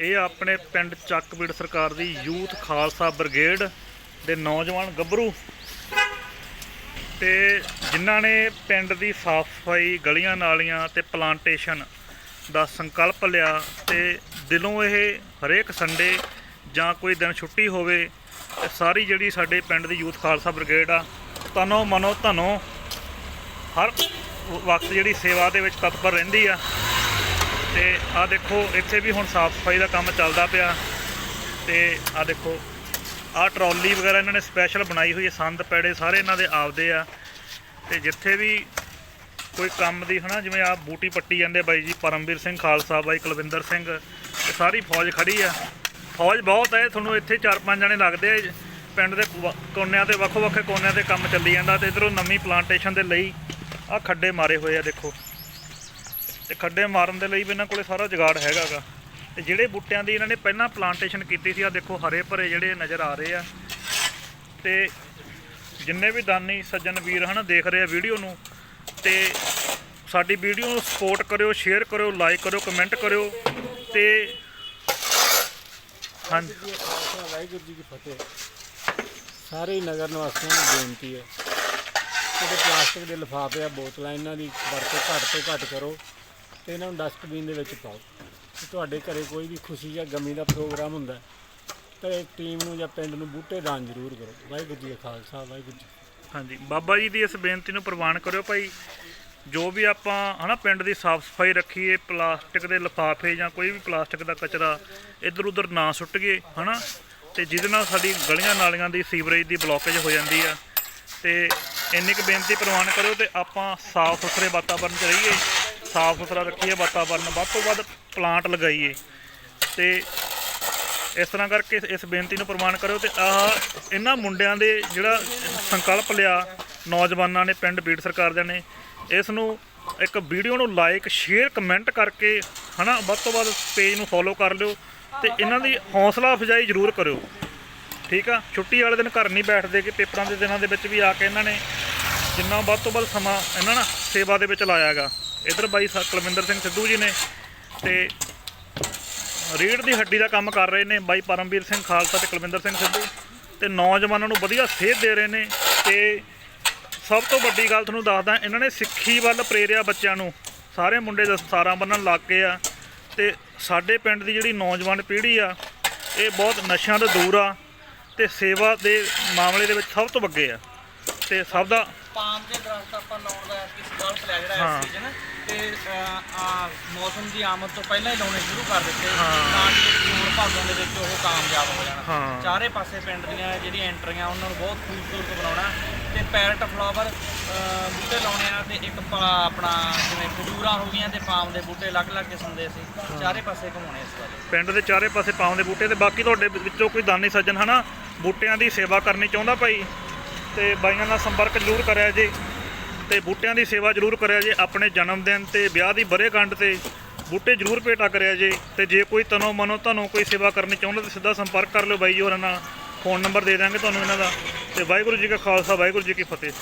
ਇਹ ਆਪਣੇ ਪਿੰਡ ਚੱਕਬੀੜ ਸਰਕਾਰ ਦੀ ਯੂਥ ਖਾਲਸਾ ਬ੍ਰਿਗੇਡ ਦੇ ਨੌਜਵਾਨ ਗੱਭਰੂ। ਤੇ ਜਿਨ੍ਹਾਂ ਨੇ ਪਿੰਡ ਦੀ ਸਾਫ਼ ਸਫ਼ਾਈ, ਗਲੀਆਂ ਨਾਲੀਆਂ ਤੇ ਪਲਾਂਟੇਸ਼ਨ ਦਾ ਸੰਕਲਪ ਲਿਆ ਤੇ ਦਿਲੋਂ ਇਹ ਹਰੇਕ ਸੰਡੇ ਜਾਂ ਕੋਈ ਦਿਨ ਛੁੱਟੀ ਹੋਵੇ, ਤੇ ਸਾਰੀ ਜਿਹੜੀ ਸਾਡੇ ਪਿੰਡ ਦੀ ਯੂਥ ਖਾਲਸਾ ਬ੍ਰਿਗੇਡ ਆ, ਤਨੋ ਮਨੋ ਧਨੋ ਹਰ ਵਕਤ ਜਿਹੜੀ ਸੇਵਾ ਦੇ ਵਿੱਚ ਤਤਪਰ ਰਹਿੰਦੀ ਆ। ਤੇ ਆ ਦੇਖੋ, ਇੱਥੇ ਵੀ ਹੁਣ ਸਾਫ਼ ਸਫ਼ਾਈ ਦਾ ਕੰਮ ਚੱਲਦਾ ਪਿਆ। ਤੇ ਆ ਦੇਖੋ ਆ ਟਰਾਲੀ ਵਗੈਰਾ ਇਹਨਾਂ ਨੇ ਸਪੈਸ਼ਲ ਬਣਾਈ ਹੋਈ ਹੈ, ਸੰਦ, ਪੈੜੇ ਸਾਰੇ ਇਹਨਾਂ ਦੇ ਆਪਦੇ ਆ। ਤੇ ਜਿੱਥੇ ਵੀ ਕੋਈ ਕੰਮ ਦੀ ਹਨਾ, ਜਿਵੇਂ ਆ ਬੂਟੀ ਪੱਟੀ ਜਾਂਦੇ ਬਾਈ ਜੀ, ਪਰਮਵੀਰ ਸਿੰਘ ਖਾਲਸਾ, ਬਾਈ ਕੁਲਵਿੰਦਰ ਸਿੰਘ, ਇਹ ਸਾਰੀ ਫੌਜ ਖੜੀ ਆ। ਫੌਜ ਬਹੁਤ ਹੈ ਤੁਹਾਨੂੰ ਇੱਥੇ ਚਾਰ ਪੰਜ ਜਣੇ ਲੱਗਦੇ ਆ ਪਿੰਡ ਦੇ ਵ- ਕੋਨਿਆਂ ਤੇ, ਵੱਖੋ ਵੱਖ ਕੋਨਿਆਂ ਤੇ ਕੰਮ ਚੱਲੀ ਜਾਂਦਾ ਤੇ ਇਧਰੋਂ ਨਵੀਂ ਪਲਾਂਟੇਸ਼ਨ ਦੇ ਲਈ ਆ ਖੱਡੇ ਮਾਰੇ ਹੋਏ ਆ, ਦੇਖੋ। ਤੇ ਖੱਡੇ ਮਾਰਨ ਦੇ ਲਈ ਵੀ ਇਹਨਾਂ ਕੋਲੇ ਸਾਰਾ ਜੁਗਾੜ ਹੈਗਾਗਾ। ਤੇ ਜਿਹੜੇ ਬੂਟਿਆਂ ਦੀ ਇਹਨਾਂ ਨੇ ਪਹਿਲਾਂ ਪਲਾਂਟੇਸ਼ਨ ਕੀਤੀ ਸੀ ਆ ਦੇਖੋ ਹਰੇ ਭਰੇ ਜਿਹੜੇ ਨਜ਼ਰ ਆ ਰਹੇ ਆ। ਤੇ ਜਿੰਨੇ ਵੀ ਦਾਨੀ ਸੱਜਣ ਵੀਰ ਹਨ ਦੇਖ ਰਹੇ ਆ ਵੀਡੀਓ ਨੂੰ, ਤੇ ਸਾਡੀ ਵੀਡੀਓ ਨੂੰ ਸਪੋਰਟ ਕਰਿਓ ਸ਼ੇਅਰ ਕਰਿਓ ਲਾਈਕ ਕਰਿਓ ਕਮੈਂਟ ਕਰਿਓ, ਤੇ ਹਾਂਜੀ। ਵਾਹਿਗੁਰੂ ਜੀ ਕੀ ਫਤਿਹ। ਸਾਰੇ ਨਗਰ ਨਿਵਾਸੀਆਂ ਨੂੰ ਬੇਨਤੀ ਹੈ। ਕਿ ਪਲਾਸਟਿਕ ਦੇ ਲਿਫਾਫੇ ਆ, ਬੋਤਲਾਂ ਇਹਨਾਂ ਦੀ, ਵਰਤੋਂ ਘੱਟ ਤੋਂ ਘੱਟ ਕਰੋ। ਤੇ ਇਹਨਾਂ ਨੂੰ ਡਸਟਬਿਨ ਦੇ ਵਿੱਚ ਪਾਓ। ਤੇ ਤੁਹਾਡੇ ਘਰੇ ਕੋਈ ਵੀ ਖੁਸ਼ੀ ਜਾਂ ਗਮੀ ਦਾ ਪ੍ਰੋਗਰਾਮ ਹੁੰਦਾ ਹੈ, ਤਾਂ ਟੀਮ ਨੂੰ ਜਾਂ ਪਿੰਡ ਨੂੰ ਬੂਟੇ ਦਾਨ ਜ਼ਰੂਰ ਕਰੋ। ਵਾਹਿਗੁਰੂ ਜੀ ਕਾ ਖਾਲਸਾ ਵਾਹਿਗੁਰੂ ਜੀ ਹਾਂਜੀ ਬਾਬਾ ਜੀ ਦੀ ਇਸ ਬੇਨਤੀ ਨੂੰ ਪ੍ਰਵਾਨ ਕਰਿਓ ਭਾਈ ਜੋ ਵੀ ਆਪਾਂ ਹਨਾ ਪਿੰਡ ਦੀ ਸਾਫ਼ ਸਫ਼ਾਈ ਰੱਖੀਏ ਪਲਾਸਟਿਕ ਦੇ ਲਿਫਾਫੇ ਜਾਂ ਕੋਈ ਵੀ ਪਲਾਸਟਿਕ ਦਾ ਕਚਰਾ ਇੱਧਰ ਉੱਧਰ ਨਾ ਸੁੱਟੀਏ ਹਨਾ ਤੇ ਜਿਹਦੇ ਨਾਲ ਸਾਡੀ ਗਲੀਆਂ ਨਾਲੀਆਂ ਦੀ ਸੀਵਰੇਜ ਦੀ ਬਲੋਕੇਜ ਹੋ ਜਾਂਦੀ ਆ ਤੇ ਇੰਨੀ ਕੁ ਬੇਨਤੀ ਪ੍ਰਵਾਨ ਕਰਿਓ ਤੇ ਆਪਾਂ ਸਾਫ਼ ਸੁਥਰੇ ਵਾਤਾਵਰਨ 'ਚ ਰਹੀਏ। ਸਾਫ਼ ਸੁਥਰਾ ਰੱਖੀਏ, ਵਾਤਾਵਰਨ ਵੱਧ ਤੋਂ ਵੱਧ ਪਲਾਂਟ ਲਗਾਈਏ। ਤੇ ਇਸ ਤਰ੍ਹਾਂ ਕਰਕੇ ਇਸ ਬੇਨਤੀ ਨੂੰ ਪ੍ਰਮਾਣ ਕਰਿਓ ਤੇ ਆਹ ਇਹਨਾਂ ਮੁੰਡਿਆਂ ਦੇ ਜਿਹੜਾ ਸੰਕਲਪ ਲਿਆ, ਨੌਜਵਾਨਾਂ ਨੇ, ਪਿੰਡ ਬੀੜ ਸਰਕਾਰ ਦੇ ਨੇ, ਇਸ ਨੂੰ ਇੱਕ ਵੀਡੀਓ ਨੂੰ ਲਾਈਕ ਸ਼ੇਅਰ ਕਮੈਂਟ ਕਰਕੇ ਹਨਾ, ਵੱਧ ਤੋਂ ਵੱਧ ਪੇਜ ਨੂੰ ਫੋਲੋ ਕਰ ਲਿਓ ਤੇ ਇਹਨਾਂ ਦੀ ਹੌਸਲਾ ਅਫਜ਼ਾਈ ਜ਼ਰੂਰ ਕਰਿਓ। ਠੀਕ ਆ? ਛੁੱਟੀ ਵਾਲੇ ਦਿਨ ਘਰ ਨਹੀਂ ਬੈਠਦੇ ਕਿ ਪੇਪਰਾਂ ਦੇ ਦਿਨਾਂ ਦੇ ਵਿੱਚ ਵੀ ਆ ਕੇ ਇਹਨਾਂ ਨੇ ਜਿੰਨਾ ਵੱਧ ਤੋਂ ਵੱਧ ਸਮਾਂ ਇਹਨਾਂ ਨਾ ਸੇਵਾ ਦੇ ਵਿੱਚ ਲਾਇਆਗਾ। ਇਧਰ ਬਾਈ ਸਾ- ਕੁਲਵਿੰਦਰ ਸਿੰਘ ਸਿੱਧੂ ਜੀ ਨੇ ਤੇ ਰੀੜ ਦੀ ਹੱਡੀ ਦਾ ਕੰਮ ਕਰ ਰਹੇ ਨੇ ਬਾਈ ਪਰਮਵੀਰ ਸਿੰਘ ਖਾਲਸਾ ਤੇ ਕੁਲਵਿੰਦਰ ਸਿੰਘ ਸਿੱਧੂ। ਤੇ ਨੌਜਵਾਨਾਂ ਨੂੰ ਵਧੀਆ ਸੇਧ ਦੇ ਰਹੇ ਨੇ ਤੇ ਸਭ ਤੋਂ ਵੱਡੀ ਗੱਲ ਤੁਹਾਨੂੰ ਦੱਸਦਾ, ਇਹਨਾਂ ਨੇ ਸਿੱਖੀ ਵੱਲ ਪ੍ਰੇਰਿਆ ਬੱਚਿਆਂ ਨੂੰ। ਸਾਰੇ ਮੁੰਡੇ ਦਸਤਾਰਾਂ ਬੰਨਣ ਲੱਗ ਗਏ ਆ ਤੇ ਸਾਡੇ ਪਿੰਡ ਦੀ ਜਿਹੜੀ ਨੌਜਵਾਨ ਪੀੜ੍ਹੀ ਆ, ਇਹ ਬਹੁਤ ਨਸ਼ਿਆਂ ਤੋਂ ਦੂਰ ਆ ਤੇ ਸੇਵਾ ਦੇ ਮਾਮਲੇ ਦੇ ਵਿੱਚ ਸਭ ਤੋਂ ਅੱਗੇ ਆ। ਤੇ ਸਭ ਦਾ ਪਾਮ ਦੇ ਦਰਖਤ ਆਪਾਂ ਲਾਉਣ ਦਾ ਐਸਕੀ ਸੰਕਲਪ ਲਿਆ ਜਿਹੜਾ ਹਾਂ। ਇਸ ਸੀਜ਼ਨ ਤੇ ਆ ਮੌਸਮ ਦੀ ਆਮਦ ਤੋਂ ਪਹਿਲਾਂ ਹੀ ਲਾਉਣੇ ਸ਼ੁਰੂ ਕਰ ਦਿੱਤੇ। ਤਾਂ ਕਿ ਜੂਨ ਭਾਦੋਂ ਦੇ ਵਿੱਚ ਉਹ ਕਾਮਯਾਬ ਹੋ ਜਾਣ ਹਾਂ। ਚਾਰੇ ਪਾਸੇ ਪਿੰਡ ਦੀਆਂ ਜਿਹੜੀਆਂ ਐਂਟਰੀਆਂ ਉਹਨਾਂ ਨੂੰ ਬਹੁਤ ਖੂਬਸੂਰਤ ਬਣਾਉਣਾ ਤੇ ਪੈਰਟ ਫਲਾਵਰ ਬੂਟੇ ਲਾਉਣੇ ਆ ਤੇ ਇੱਕ ਆਪਣਾ ਜਿਵੇਂ ਖਜੂਰਾਂ ਹੋ ਗਈਆਂ ਤੇ ਪਾਮ ਦੇ ਬੂਟੇ ਅਲੱਗ-ਅਲੱਗ ਕਿਸਮ ਦੇ ਅਸੀਂ ਚਾਰੇ ਪਾਸੇ ਘੁਮਾਉਣੇ ਇਸ ਵਾਰ ਪਿੰਡ ਦੇ ਚਾਰੇ ਪਾਸੇ ਪਾਉਣ ਦੇ ਬੂਟੇ ਤੇ ਬਾਕੀ ਤੁਹਾਡੇ ਵਿੱਚੋਂ ਕੋਈ ਦਾਨੀ ਸੱਜਣ ਹਨਾ ਬੂਟਿਆਂ ਦੀ ਸੇਵਾ ਕਰਨੀ ਚਾਹੁੰਦਾ ਭਾਈ ਤੇ ਬਾਈਆਂ ਨਾਲ ਸੰਪਰਕ ਜ਼ਰੂਰ ਕਰਿਆ ਜੀ ਤੇ ਬੂਟਿਆਂ ਦੀ ਸੇਵਾ ਜ਼ਰੂਰ ਕਰਿਆ ਜੀ ਆਪਣੇ ਜਨਮ ਦਿਨ ਤੇ ਵਿਆਹ ਦੀ ਬਰੇਗੰਢ ਤੇ ਬੂਟੇ ਜ਼ਰੂਰ ਭੇਟਾ ਕਰਿਆ ਜੀ ਤੇ ਜੇ ਕੋਈ ਤਨੋ ਮਨੋ ਤੁਹਾਨੂੰ ਕੋਈ ਸੇਵਾ ਕਰਨੀ ਚਾਹੁੰਦਾ ਤਾਂ ਸਿੱਧਾ ਸੰਪਰਕ ਕਰ ਲਿਓ ਬਾਈ ਜੀ ਹੋਰਾਂ ਨਾਲ। ਫੋਨ ਨੰਬਰ ਦੇ ਦਾਂਗੇ ਤੁਹਾਨੂੰ ਇਹਨਾਂ ਦਾ। ਤੇ ਵਾਹਿਗੁਰੂ ਜੀ ਕਾ ਖਾਲਸਾ, ਵਾਹਿਗੁਰੂ ਜੀ ਕੀ ਫਤਿਹ।